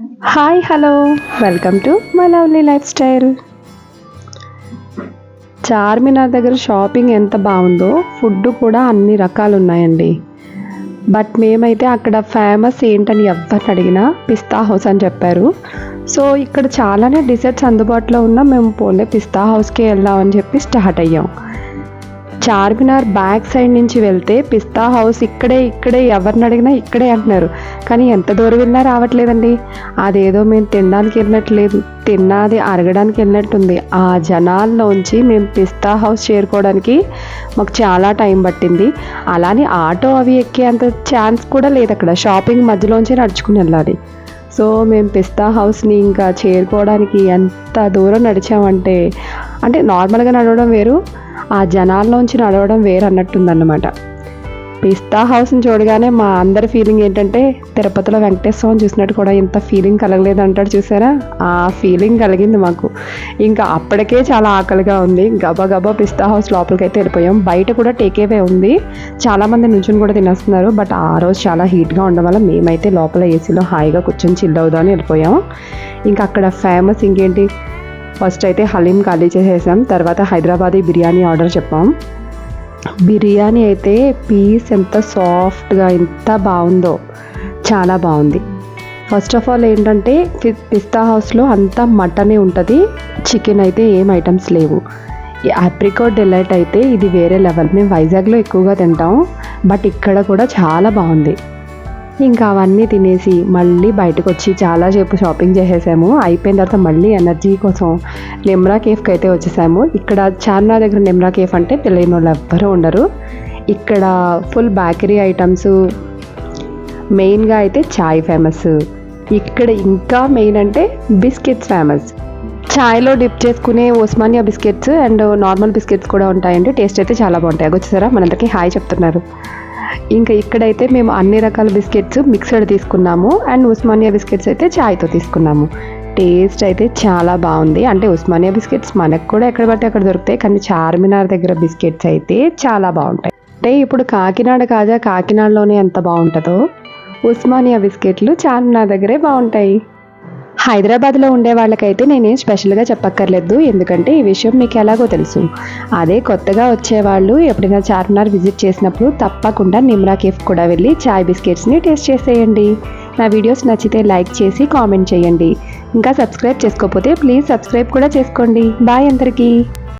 Hi hello. Welcome to my lovely lifestyle. Charminar దగ్గర shopping ఎంత బాగుందో ఫుడ్ కూడా అన్ని రకాలు ఉన్నాయండి బట్ మేమైతే అక్కడ ఫేమస్ ఏంటని ఎవరిని అడిగినా పిస్తా హౌస్ అని చెప్పారు. సో ఇక్కడ చాలానే డిజర్ట్స్ అందుబాటులో ఉన్నా మేము పోలే పిస్తా హౌస్కే వెళ్దామని చెప్పి స్టార్ట్ అయ్యాం. చార్మినార్ బ్యాక్ సైడ్ నుంచి వెళ్తే పిస్తా హౌస్ ఇక్కడే ఇక్కడే ఎవరిని అడిగినా ఇక్కడే అంటున్నారు. కానీ ఎంత దూరం వెళ్ళినా రావట్లేదండి. అదేదో మేము తినడానికి వెళ్ళినట్లేదు. తిన్నది అరగడానికి వెళ్ళినట్టుంది. ఆ జనాల్లోంచి మేము పిస్తా హౌస్ చేరుకోవడానికి మాకు చాలా టైం పట్టింది. అలానే ఆటో అవి ఎక్కేంత ఛాన్స్ కూడా లేదు అక్కడ. షాపింగ్ మధ్యలోంచి నడుచుకుని వెళ్ళాలి. సో మేము పిస్తా హౌస్ని ఇంకా చేరుకోవడానికి ఎంత దూరం నడిచామంటే అంటే నార్మల్గా నడవడం వేరు. ఆ జనాల్లోంచి నడవడం వేరన్నట్టుందన్నమాట. పిస్తా హౌస్ని చూడగానే మా అందరి ఫీలింగ్ ఏంటంటే తిరుపతిలో వెంకటేశ్వరం చూసినట్టు కూడా ఇంత ఫీలింగ్ కలగలేదు అంటాడు చూసారా? ఆ ఫీలింగ్ కలిగింది మాకు. ఇంకా అప్పటికే చాలా ఆకలిగా ఉంది. గబా గబా పిస్తా హౌస్ లోపలికి అయితే వెళ్ళిపోయాం. బయట కూడా టేకేవే ఉంది. చాలామంది నుంచుని కూడా తినేస్తున్నారు. బట్ ఆ రోజు చాలా హీట్గా ఉండడం వల్ల మేమైతే లోపల ఏసీలో హాయిగా కూర్చొని చిల్ అవుదామని వెళ్ళిపోయాం. ఇంకా అక్కడ ఫేమస్ ఇంకేంటి? ఫస్ట్ అయితే హలీం ఖాళీ చేసేసాం. తర్వాత హైదరాబాదీ బిర్యానీ ఆర్డర్ చెప్పాం. బిర్యానీ అయితే పీస్ ఎంత సాఫ్ట్గా ఎంత బాగుందో చాలా బాగుంది. ఫస్ట్ ఆఫ్ ఆల్ ఏంటంటే పిస్తా హౌస్లో అంతా మటనే ఉంటుంది. చికెన్ అయితే ఏం ఐటమ్స్ లేవు. ఈ ఆప్రికాట్ డెలైట్ అయితే ఇది వేరే లెవెల్ మేము వైజాగ్లో ఎక్కువగా తింటాం. బట్ ఇక్కడ కూడా చాలా బాగుంది. ఇంకా అవన్నీ తినేసి మళ్ళీ బయటకు వచ్చి చాలాసేపు షాపింగ్ చేసేసాము. అయిపోయిన తర్వాత మళ్ళీ ఎనర్జీ కోసం నిమ్రా కేఫ్కి అయితే వచ్చేసాము. ఇక్కడ చార్మినార్ దగ్గర నిమ్రా కేఫ్ అంటే తెలియని వాళ్ళు ఎవ్వరూ ఉండరు. ఇక్కడ ఫుల్ బేకరీ ఐటమ్స్ మెయిన్గా అయితే చాయ్ ఫేమస్ ఇక్కడ ఇంకా మెయిన్ అంటే బిస్కెట్స్ ఫేమస్ చాయ్లో డిప్ చేసుకునే Osmania biscuits and normal biscuits కూడా ఉంటాయండి. టేస్ట్ అయితే చాలా బాగుంటాయి. అది వచ్చేసారా? మనందరికీ హాయ్ చెప్తున్నారు. ఇంకా ఇక్కడైతే మేము అన్ని రకాల బిస్కెట్స్ మిక్సడ్ తీసుకున్నాము అండ్ ఉస్మానియా బిస్కెట్స్ అయితే చాయ్తో తీసుకున్నాము. టేస్ట్ అయితే చాలా బాగుంది. అంటే ఉస్మానియా బిస్కెట్స్ మనకు కూడా ఎక్కడ పడితే అక్కడ దొరుకుతాయి. కానీ చార్మినార్ దగ్గర బిస్కెట్స్ అయితే చాలా బాగుంటాయి. అంటే ఇప్పుడు కాకినాడ కాజా కాకినాడలోనే ఎంత బాగుంటుందో ఉస్మానియా బిస్కెట్లు చార్మినార్ దగ్గరే బాగుంటాయి. హైదరాబాద్లో ఉండే వాళ్ళకైతే నేనేం స్పెషల్గా చెప్పక్కర్లేదు. ఎందుకంటే ఈ విషయం మీకు ఎలాగో తెలుసు. అదే కొత్తగా వచ్చేవాళ్ళు ఎప్పుడైనా చార్మినార్ విజిట్ చేసినప్పుడు తప్పకుండా నిమ్రా కేఫ్ కూడా వెళ్ళి చాయ్ బిస్కెట్స్ని టేస్ట్ చేసేయండి. నా వీడియోస్ నచ్చితే లైక్ చేసి కామెంట్ చేయండి. ఇంకా సబ్స్క్రైబ్ చేసుకోకపోతే ప్లీజ్ సబ్స్క్రైబ్ కూడా చేసుకోండి. బాయ్ అందరికీ.